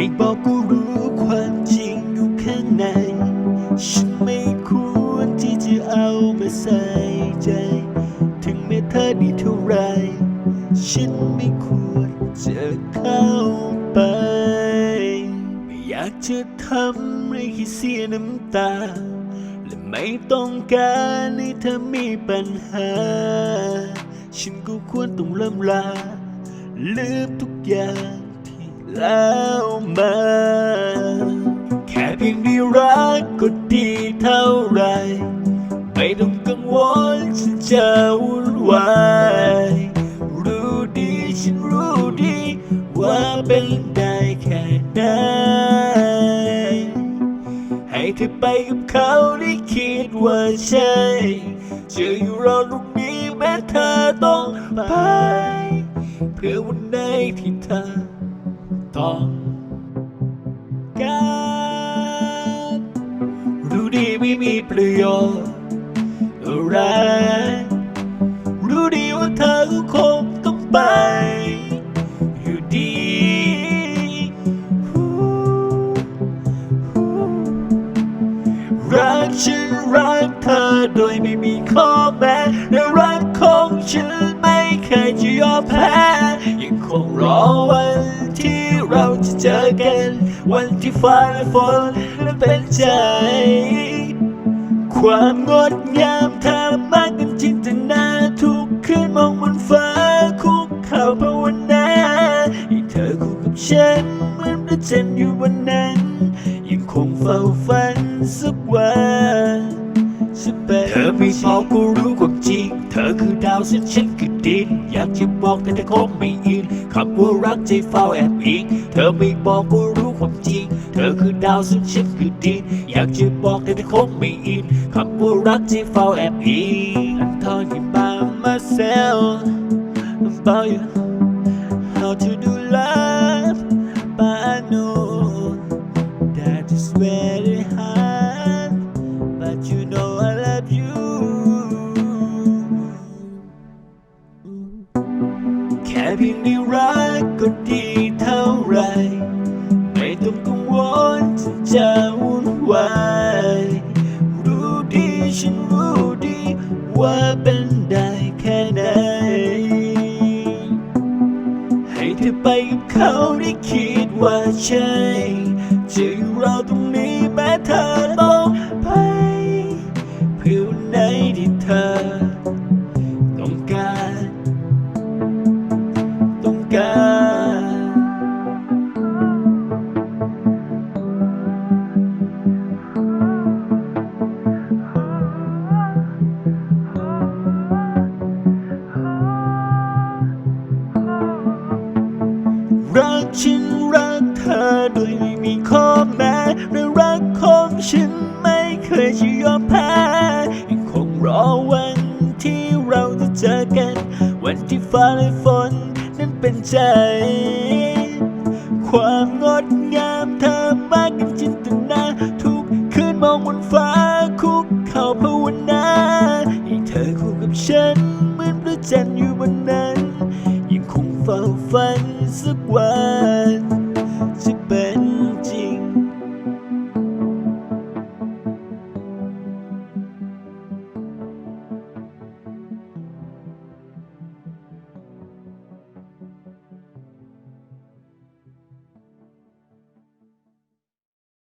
ไม่บอกก็รู้ความจริงอยู่ข้างใน ฉันไม่ควรที่จะเอามาใส่ใจ ถึงแม้เธอดีเท่าไร ฉันไม่ควรจะเข้าไป ไม่อยากจะทำให้เสียน้ำตา และไม่ต้องการให้เธอมีปัญหา ฉันก็ควรต้องเริ่มลาลืมทุกอย่าง แล้วมา แค่เพียงได้รักก็ดีเท่าไร ไม่ต้องกังวลฉันจะวุ่นวายรู้ดีฉันรู้ดี ว่าเป็นได้แค่ไหนให้เธอไปกับเขาได้คิดว่าใช่จะอยู่รอตรงนี้แม้เธอต้องไป เพื่อวันไหนที่เธอ ต้องการรู้ดีไม่มีประโยชน์อะไร รู้ดีว่าเธอก็คงต้องไป อยู่ดีรักฉันรักเธอโดยไม่มีข้อแม้และรักของฉันไม่เคยจะยอมแพ้ยังคงรอวัน เจอกัน วันที่ฟ้าและฝนนั้นเป็นใจ ความงดงามเธอมากกันจินตนาทุกคืนมองบนฟ้าคุกเข่าภาวนาให้เธอคู่กับฉันเหมือนพระจันอยู่บนนั้น ยังคงเฝ้าฝันสักวันจะเป็นเธอไม่บอกก็รู้ความจริง เธอคือดาวซึ่งฉันคือดิน อยากจะบอกแต่เธอคงไม่อิน คำว่ารักใจเฝ้าแอบอิงเธอไม่บอกก็รู้ความจริง เธอคือดาวซึ่งฉันคือดิน อยากจะบอกแต่เธอคงไม่อินคำว่ารักใจเฝ้าแอบอิง I'm talking about myself about you how to do love but I know that is very hard but you know I love you แค่ เพียงได้รักก็ดีเท่าไร ไม่ต้องกังวลฉันจะวุ่นวายรู้ดีฉันรู้ดีว่าเป็นได้แค่ไหน ให้เธอไปกับเขาได้คิดว่าใช่จะอยู่รอตรงนี้แม้เธอต้อง ฉันรักเธอโดยไม่มีข้อแม้และรักของฉันไม่เคยจะยอมแพ้ยังคงรอวันที่เราจะเจอกัน วันที่ฟ้าและฝนนั้นเป็นใจ ความงดงามเธอมากกันจินตนา ทุกคืนมองบนฟ้าคุกเข่าภาวนาให้เธอคู่กับฉันเหมือนพระจันทร์อยู่บนนั้นยังคงเฝ้าฝันสักวัน